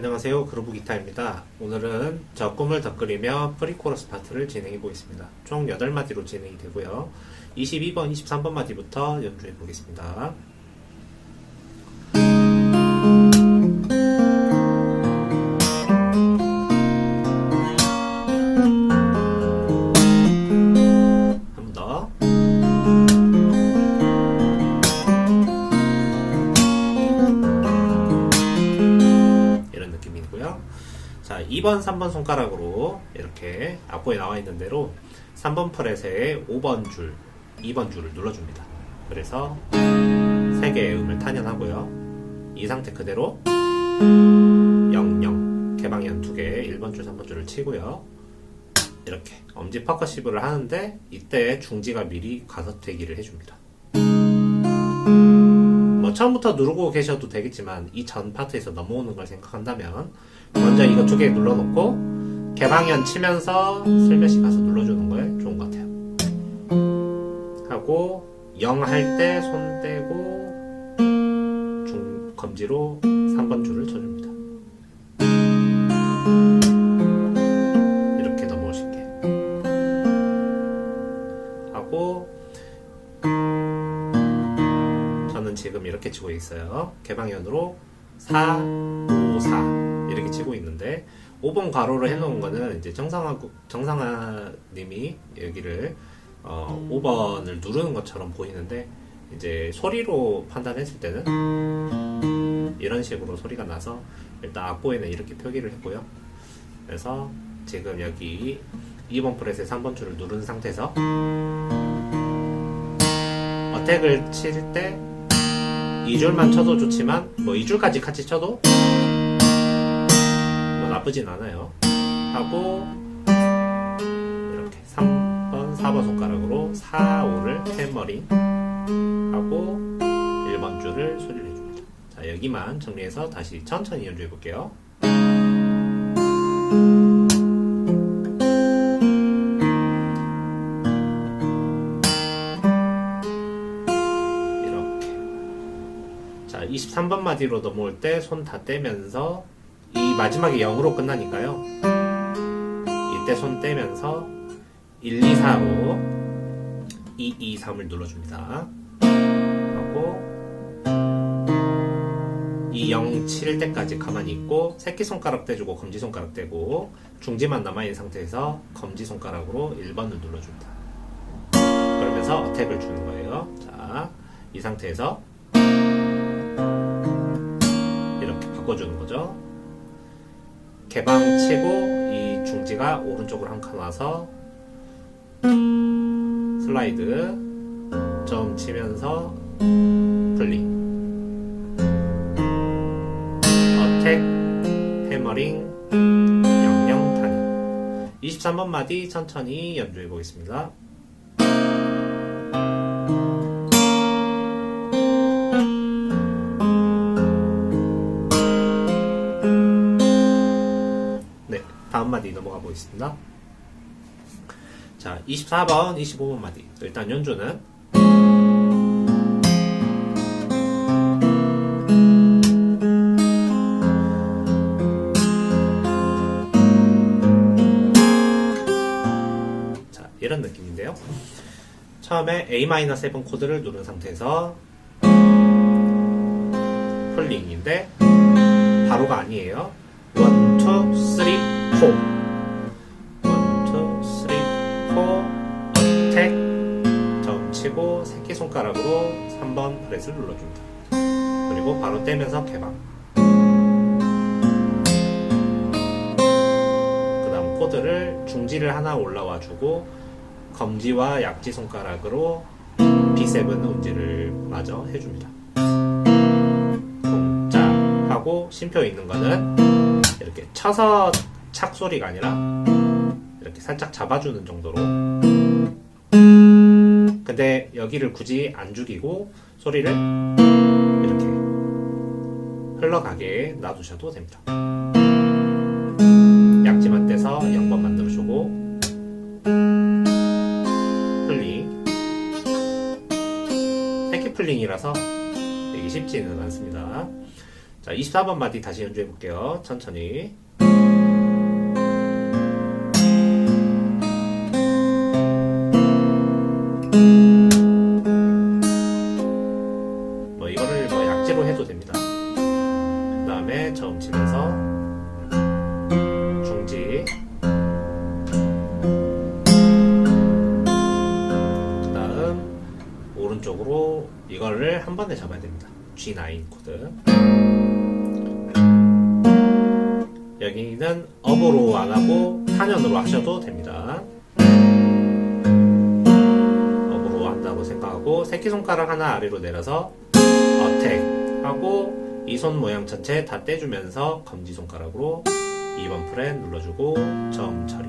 안녕하세요. 그루브 기타입니다. 오늘은 저 꿈을 덧그리며 프리코러스 파트를 진행해 보겠습니다. 총 8마디로 진행이 되고요. 22번, 23번 마디부터 연주해 보겠습니다. 2번, 3번 손가락으로 이렇게 악보에 나와 있는 대로 3번 프렛에 5번 줄, 2번 줄을 눌러줍니다. 그래서 3개의 음을 탄현하고요. 이 상태 그대로 0, 0, 개방현 2개, 1번 줄, 3번 줄을 치고요. 이렇게 엄지 퍼커시브를 하는데 이때 중지가 미리 가서 대기를 해줍니다. 뭐 처음부터 누르고 계셔도 되겠지만 이 전 파트에서 넘어오는 걸 생각한다면 먼저 이거 두 개 눌러놓고 개방현 치면서 슬며시 가서 눌러주는 거에 좋은 것 같아요. 하고 0 할 때 손 떼고 중 검지로 3번 줄을 쳐줍니다. 지금 이렇게 치고 있어요. 개방현으로 4, 5, 4 이렇게 치고 있는데 5번 가로로 해놓은 거는 이제 정상화 정상화 님이 여기를 어, 5번을 누르는 것처럼 보이는데 이제 소리로 판단했을 때는 이런 식으로 소리가 나서 일단 악보에는 이렇게 표기를 했고요. 그래서 지금 여기 2번 프렛에 3번 줄을 누른 상태에서 어택을 칠 때 2줄만 쳐도 좋지만 뭐 2줄까지 같이 쳐도 뭐 나쁘진 않아요. 하고 이렇게 3번, 4번 손가락으로 4, 5를 템머링 하고 1번 줄을 소리를 해줍니다. 자 여기만 정리해서 다시 천천히 연주해 볼게요. 3번 마디로 넘어올 때 손 다 떼면서 이 마지막에 0으로 끝나니까요. 이때 손 떼면서 1, 2, 4, 5 2, 2, 3을 눌러줍니다. 하고 이 0, 7 때까지 가만히 있고 새끼손가락 떼주고 검지손가락 떼고 중지만 남아있는 상태에서 검지손가락으로 1번을 눌러줍니다. 그러면서 어택을 주는 거예요. 자, 이 상태에서 바꿔주는 거죠. 개방 치고 이 중지가 오른쪽으로 한 칸 와서 슬라이드 점 치면서 플링 어택 해머링 영영 타는 23번 마디 천천히 연주해 보겠습니다. 다음 마디 넘어가 보겠습니다. 자, 24번, 25번 마디. 일단 연주는 자, 이런 느낌인데요. 처음에 A-7 코드를 누른 상태에서 폴링인데 바로가 아니에요. 1, 2, 3, 4 1, 2, 3, 4 어택 점 치고 새끼손가락으로 3번 프렛을 눌러줍니다. 그리고 바로 떼면서 개방 그 다음 코드를 중지를 하나 올라와 주고 검지와 약지 손가락으로 B7 운지를 마저 해줍니다. 동작 하고 쉼표 있는 거는 이렇게 쳐서 착 소리가 아니라 이렇게 살짝 잡아주는 정도로 근데 여기를 굳이 안 죽이고 소리를 이렇게 흘러가게 놔두셔도 됩니다. 약지만 떼서 0번 만들어주고 플링 새끼 플링이라서 되게 쉽지는 않습니다. 자, 24번 마디 다시 연주해 볼게요. 천천히. 약지로 해도 됩니다. 그 다음에 저음 치면서 중지. 그 다음 오른쪽으로 이거를 한 번에 잡아야 됩니다. G9 코드. 여기는 업으로 안 하고 탄현으로 하셔도 됩니다. 업으로 한다고 생각하고 새끼손가락 하나 아래로 내려서 하고 이 손 모양 전체 다 떼주면서 검지손가락으로 2번 프렛 눌러주고 점 처리.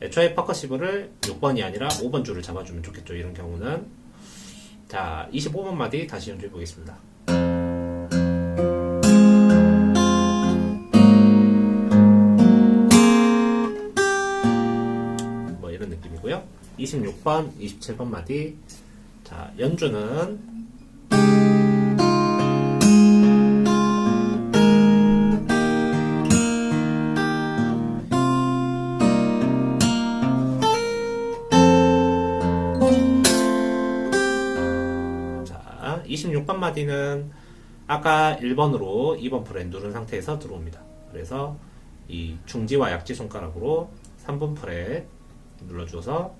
애초에 퍼커시브를 6번이 아니라 5번 줄을 잡아주면 좋겠죠. 이런 경우는. 자, 25번 마디 다시 연주해 보겠습니다. 뭐 이런 느낌이고요. 26번, 27번 마디. 자, 연주는 자, 26번 마디는 아까 1번으로 2번 프렛 누른 상태에서 들어옵니다. 그래서 이 중지와 약지 손가락으로 3번 프렛 눌러줘서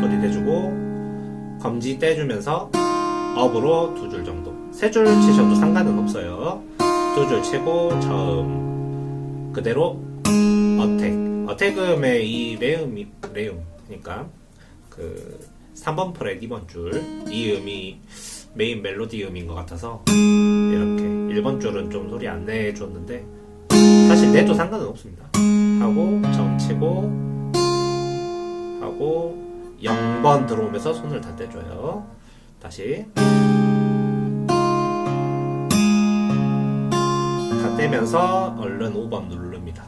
소리 내주고 검지 떼주면서 업으로 두 줄 정도. 세 줄 치셔도 상관은 없어요. 두 줄 치고 저음 그대로 어택. 어택음의 이 레음이 레음. 그러니까 그 3번 프렛 2번 줄 이 음이 메인 멜로디 음인 것 같아서 이렇게 1번 줄은 좀 소리 안 내줬는데 사실 내도 상관은 없습니다 하고 점 치고 하고 0번 들어오면서 손을 다 떼줘요. 다시 다 떼면서 얼른 5번 누릅니다.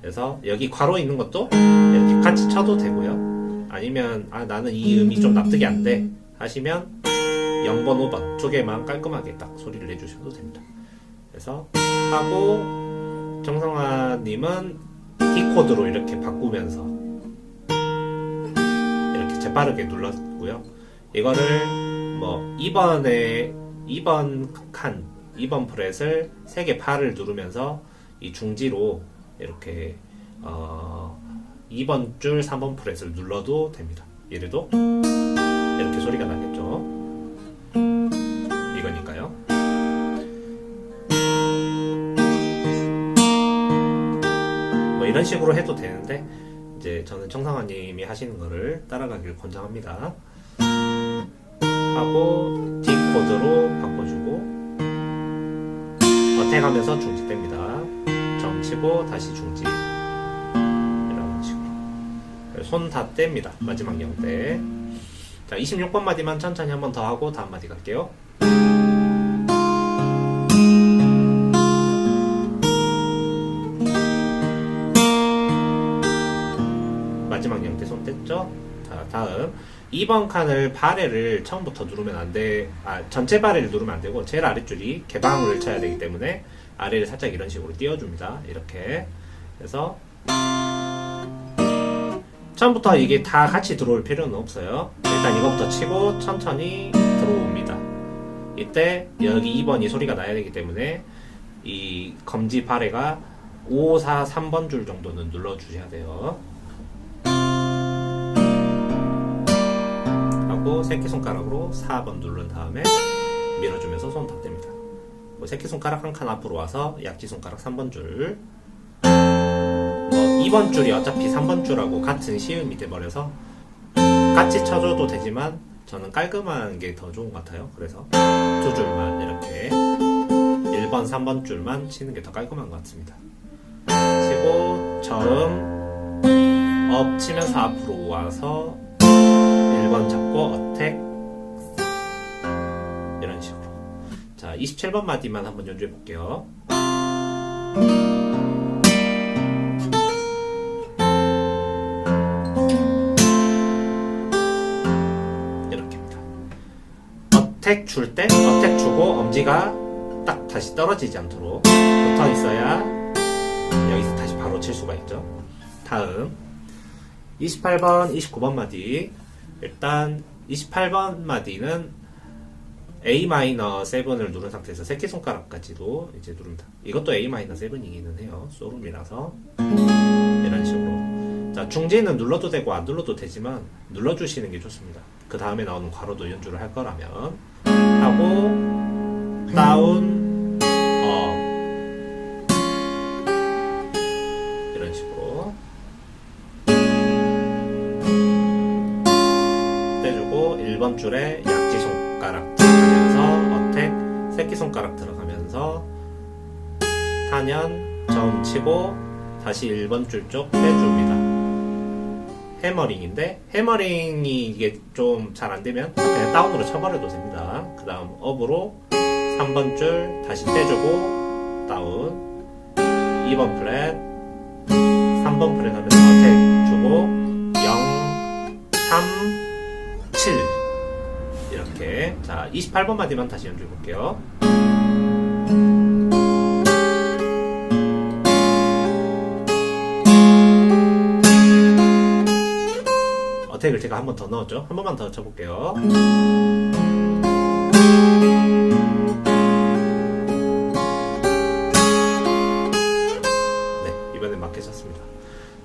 그래서 여기 괄호 있는 것도 이렇게 같이 쳐도 되고요. 아니면 아 나는 이 음이 좀 납득이 안 돼 하시면 0번, 5번 두 개만 깔끔하게 딱 소리를 내주셔도 됩니다. 그래서 하고 정성아님은 D 코드로 이렇게 바꾸면서 이렇게 재빠르게 눌렀고요. 이거를 뭐 2번에 2번 칸, 2번 프렛을 3개 팔을 누르면서 이 중지로 이렇게 어 2번 줄 3번 프렛을 눌러도 됩니다. 이래도 이렇게 소리가 나겠죠. 이런 식으로 해도 되는데 이제 저는 청상화님이 하시는 거를 따라가길 권장합니다. 하고 D 코드로 바꿔주고 어택하면서 중지 뺍니다. 점 치고 다시 중지 이런 식으로 손 다 뗍니다. 마지막 영대. 자 26번 마디만 천천히 한 번 더 하고 다음 마디 갈게요. 다음 2번 칸을 바레를 처음부터 누르면 안 돼. 아, 전체 바레를 누르면 안 되고 제일 아랫줄이 개방을 쳐야 되기 때문에 아래를 살짝 이런 식으로 띄워줍니다. 이렇게. 그래서 처음부터 이게 다 같이 들어올 필요는 없어요. 일단 이거부터 치고 천천히 들어옵니다. 이때 여기 2번이 소리가 나야 되기 때문에 이 검지 바레가 5, 4, 3번 줄 정도는 눌러주셔야 돼요. 하고 새끼손가락으로 4번 누른 다음에 밀어주면서 손 다 뗍니다. 뭐 새끼손가락 한 칸 앞으로 와서 약지손가락 3번 줄. 뭐 2번 줄이 어차피 3번 줄하고 같은 시음이 돼버려서 같이 쳐줘도 되지만 저는 깔끔한 게 더 좋은 것 같아요. 그래서 두 줄만 이렇게 1번, 3번 줄만 치는 게 더 깔끔한 것 같습니다. 치고 저음 업 치면서 앞으로 와서 1번 잡고 어택. 이런 식으로. 자 27번 마디만 한번 연주해 볼게요. 이렇게입니다. 어택 줄 때 어택 주고 엄지가 딱 다시 떨어지지 않도록 붙어 있어야 여기서 다시 바로 칠 수가 있죠. 다음. 28번, 29번 마디. 일단 28번 마디는 A 마이너 7을 누른 상태에서 새끼손가락까지도 이제 누릅니다. 이것도 A 마이너 7이기는 해요. 소름이라서 이런 식으로. 자 중지는 눌러도 되고 안 눌러도 되지만 눌러주시는 게 좋습니다. 그 다음에 나오는 괄호도 연주를 할 거라면 하고 치고 다시 1번 줄 쪽 빼줍니다. 해머링인데 해머링이 이게 좀 잘 안 되면 그냥 다운으로 쳐버려도 됩니다. 그 다음 업으로 3번 줄 다시 떼주고 다운 2번 플랫 3번 플랫 하면서 어택 주고 0 3 7 이렇게 자 28번 마디만 다시 연주해 볼게요. 어택을 제가 한 번 더 넣었죠. 한 번만 더 쳐볼게요. 네, 이번엔 맞게 쳤습니다.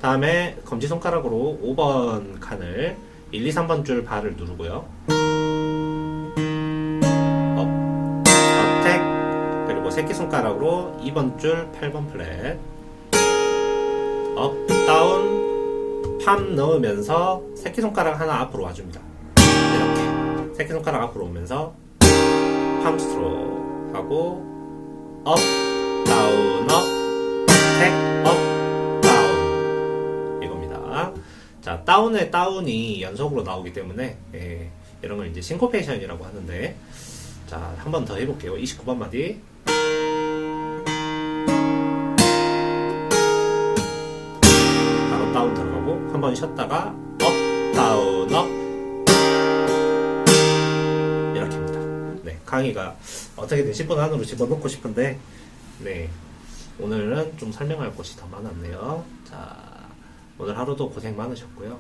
다음에 검지손가락으로 5번 칸을 1, 2, 3번 줄 발을 누르고요. 업, 어택, 그리고 새끼손가락으로 2번 줄 8번 플랫. 업, 다운, 팜 넣으면서 새끼손가락 하나 앞으로 와줍니다. 이렇게. 새끼손가락 앞으로 오면서 팜 스트로 하고 업, 다운, 업, 택, 업, 다운. 이겁니다. 자, 다운의 다운이 연속으로 나오기 때문에 예, 이런 걸 이제 싱코페이션이라고 하는데 자, 한 번 더 해볼게요. 29번 마디. 한번 쉬었다가 업, 다운, 업 이렇게입니다. 네, 강의가 어떻게든 10분 안으로 집어넣고 싶은데 네, 오늘은 좀 설명할 것이 더 많았네요. 자, 오늘 하루도 고생 많으셨고요.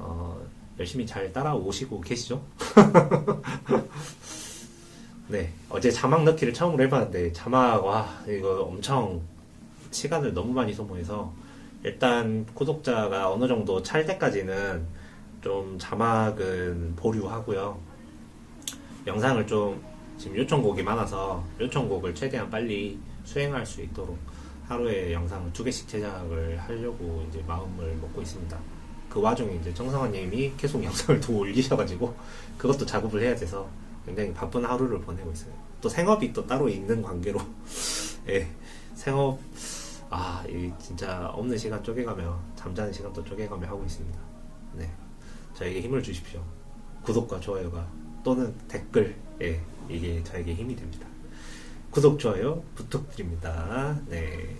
어, 열심히 잘 따라오시고 계시죠? 네, 어제 자막 넣기를 처음으로 해봤는데 자막 와 이거 엄청 시간을 너무 많이 소모해서 일단 구독자가 어느 정도 찰 때까지는 좀 자막은 보류하고요. 영상을 좀 지금 요청곡이 많아서 요청곡을 최대한 빨리 수행할 수 있도록 하루에 영상을 두 개씩 제작을 하려고 이제 마음을 먹고 있습니다. 그 와중에 이제 정성환님이 계속 영상을 더 올리셔가지고 그것도 작업을 해야 돼서 굉장히 바쁜 하루를 보내고 있어요. 또 생업이 또 따로 있는 관계로 예, 생업 아, 이 진짜 없는 시간 쪼개가며 잠자는 시간도 쪼개가며 하고 있습니다. 네, 저에게 힘을 주십시오. 구독과 좋아요가 또는 댓글 예, 이게 저에게 힘이 됩니다. 구독 좋아요 부탁드립니다. 네.